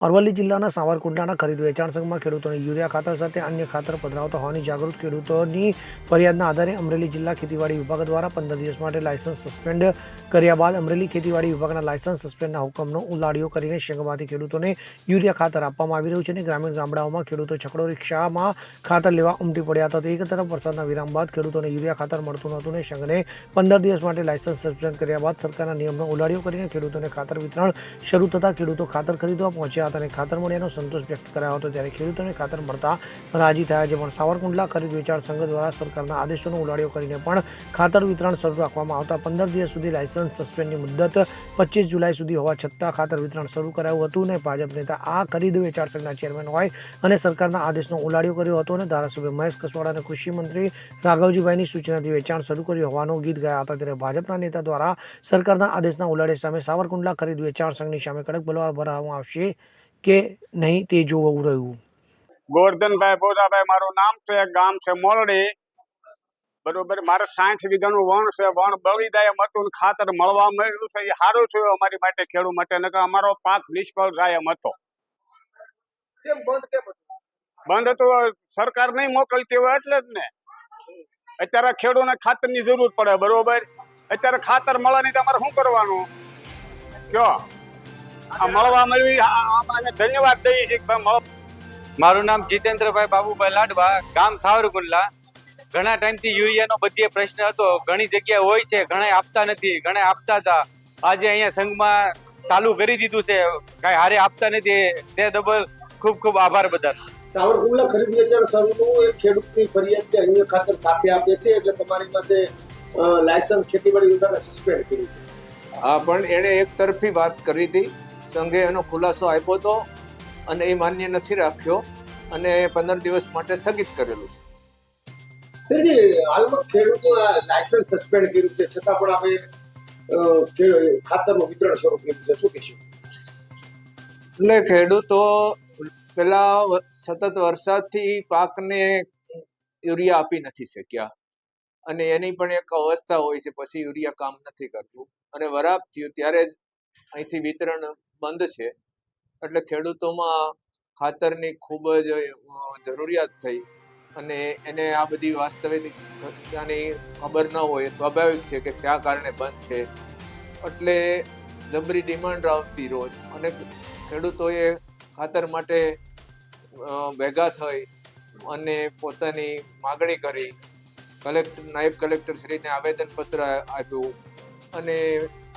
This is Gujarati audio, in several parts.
અરવલ્લી જિલ્લાના સાવરકુંડલાના ખરીદ વેચાણ સંઘમાં ખેડૂતોને યુરિયા ખાતર સાથે અન્ય ખાતર પધરાવતા હોવાની જાગૃત ખેડૂતોની ફરિયાદના આધારે અમરેલી જિલ્લા ખેતીવાડી વિભાગ દ્વારા પંદર દિવસ માટે લાયસન્સ સસ્પેન્ડ કર્યા બાદ અમરેલી ખેતીવાડી વિભાગના લાયસન્સ સસ્પેન્ડના હુકમનો ઉલાડીઓ કરીને સંઘમાંથી ખેડૂતોને યુરિયા ખાતર આપવામાં આવી રહ્યું છે અને ગ્રામીણ ગામડાઓમાં ખેડૂતો છકડો રિક્ષામાં ખાતર લેવા ઉમટી પડ્યા હતા. તો એક તરફ વરસાદના વિરામ બાદ ખેડૂતોને યુરિયા ખાતર મળતું નહોતું ને સંઘને પંદર દિવસ માટે લાયસન્સ સસ્પેન્ડ કર્યા બાદ સરકારના નિયમનો ઉલાડીઓ કરીને ખેડૂતોને ખાતર વિતરણ શરૂ થતાં ખેડૂતો ખાતર ખરીદવા પહોંચ્યા હતા અને ખાતર મળ્યાનો સંતોષ વ્યક્ત કરાયો હતો. ત્યારે ખેડૂતોને ખાતર મળતા રાજી થયા છે, પણ સાવરકુંડલા ખરીદ વેચાણ સંઘ દ્વારા સરકારના આદેશોનો ઉલાડિયો કરીને પણ ખાતર વિતરણ શરૂ રાખવામાં આવતા પંદર દિવસ સુધી લાયસન્સ સસ્પેન્ડની મુદ્દત પચીસ જુલાઈ સુધી હોવા છતાં ખાતર વિતરણ શરૂ કરાયું હતું ને ભાજપ નેતા આ ખરીદ વેચાણ સંઘના ચેરમેન હોય અને સરકારના આદેશનો ઉલાડ્યો કર્યો હતો અને ધારાસભ્ય મહેશ કસવાડા અને કૃષિમંત્રી રાઘવજીભાઈની સૂચનાથી વેચાણ શરૂ કર્યું હોવાનું ગીત ગાયા હતા. ત્યારે ભાજપના નેતા દ્વારા સરકારના આદેશના ઉલાડે સામે સાવરકુંડલા ખરીદ વેચાણ સંઘની સામે કડક બલવાર ભરાવવામાં આવશે. કે નહીં તે જોવું રહ્યું. ગોરધનભાઈ બોધાભાઈ મારું નામ છે ગામ છે મોલડી બરોબર મારે સાઠ વીઘાનું વણ છે વણ બળી જાય એમ હતું ખાતર મળવા મળ્યું છે એ સારું છે અમારી માટે ખેડૂત માટે નકર અમારો પાક નિષ્ફળ જાય એમ હતો. બંધ બંધ તો સરકાર નહીં મોકલતી હોય એટલે જ ને. અત્યારે ખેડૂતને ખાતરની જરૂર પડે બરોબર? અત્યારે ખાતર મળે નહીં તો અમારે શું કરવાનું? કયો? મળવા મળવી આ- ધન્યવાદ દઈએ છીએ મારું નામ જીતેન્દ્રભાઈ બાબુભાઈ લાડવા ગામ સાવરકુંડલા ઘણા ટાઈમથી યુરિયાનો બધે પ્રશ્ન હતો. ઘણી જગ્યાએ હોય છે ઘણા આપતા નથી ઘણા આપતા હતા. આજે અહીંયા સંઘમાં ચાલુ કરી દીધું છે. કાંઈ હારે આપતા નથી. તે ડબલ ખૂબ ખૂબ આભાર બધાનો. સાવરકુંડલા ખરીદ વેચાણ સંઘનું એક ખેડૂતની ફરિયાદ છે અન્ય ખાતર સાથે આપે છે એટલે તમારી પાસે લાયસન્સ ખેતીવાડી વિભાગે સસ્પેન્ડ કર્યું છે. હા પણ એણે એક તરફી વાત કરી હતી. સંઘે એનો ખુલાસો આપ્યો હતો અને એ માન્ય નથી રાખ્યો અને પંદર દિવસ માટે સ્થગિત કરેલું છે. સરજી હાલમાં ખેડૂતો લાયસન્સ સસ્પેન્ડ કર્યું છે. છતાં પણ આપણે ખાતરનું વિતરણ શરૂ કર્યું છે. શું કહેશું? એટલે ખેડૂતો પેલા સતત વરસાદથી પાકને યુરિયા આપી નથી શક્યા. અને એની પણ એક અવસ્થા હોય છે. પછી યુરિયા કામ નથી કરતું. અને વરાપ થયું. ત્યારે અહીંથી વિતરણ બંધ છે. એટલે ખેડૂતોમાં ખાતરની ખૂબ જ જરૂરિયાત થઈ અને એને આ બધી વાસ્તવિકતાની ખબર ન હોય સ્વાભાવિક છે કે શા કારણે બંધ છે. એટલે જબરી ડિમાન્ડ આવતી રોજ અને ખેડૂતોએ ખાતર માટે ભેગા થઈ અને પોતાની માગણી કરી. કલેક્ટર નાયબ કલેક્ટર શ્રીને આવેદનપત્ર આપ્યું અને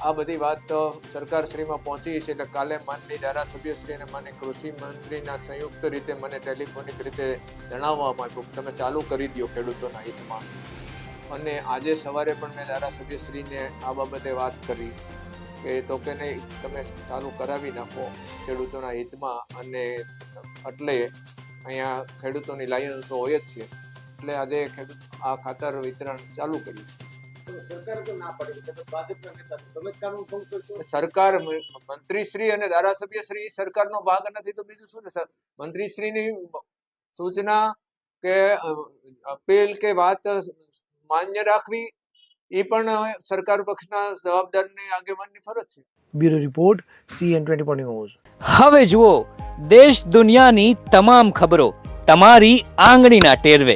આ બધી વાત સરકારશ્રીમાં પહોંચી છે એટલે કાલે માનની ધારાસભ્યશ્રી અને મને કૃષિ મંત્રીના સંયુક્ત રીતે મને ટેલિફોનિક રીતે જણાવવામાં આવ્યું તમે ચાલુ કરી દો ખેડૂતોના હિતમાં. અને આજે સવારે પણ મેં ધારાસભ્યશ્રીને આ બાબતે વાત કરી કે તો કે નહીં, તમે ચાલુ કરાવી નાખો ખેડૂતોના હિતમાં અને એટલે અહીંયા ખેડૂતોની લાઈન તો હોય જ છે. એટલે આજે ખેડૂત આ ખાતર વિતરણ ચાલુ કર્યું છે. સરકારે તો અને ધારાસભ્ય શ્રી મંત્રીશ્રી અને ધારાસભ્યશ્રી સરકારનો ભાગ નથી તો બીજું શું ને? સર મંત્રીશ્રીની સૂચના કે અપીલ કે વાત માન્ય રાખવી એ પણ સરકાર પક્ષના જવાબદારની આગેવાનની ફરજ છે. Bureau report CN twenty news. હવે જુઓ દેશ દુનિયાની તમામ ખબરો તમારી આંગળીના ટેરવે.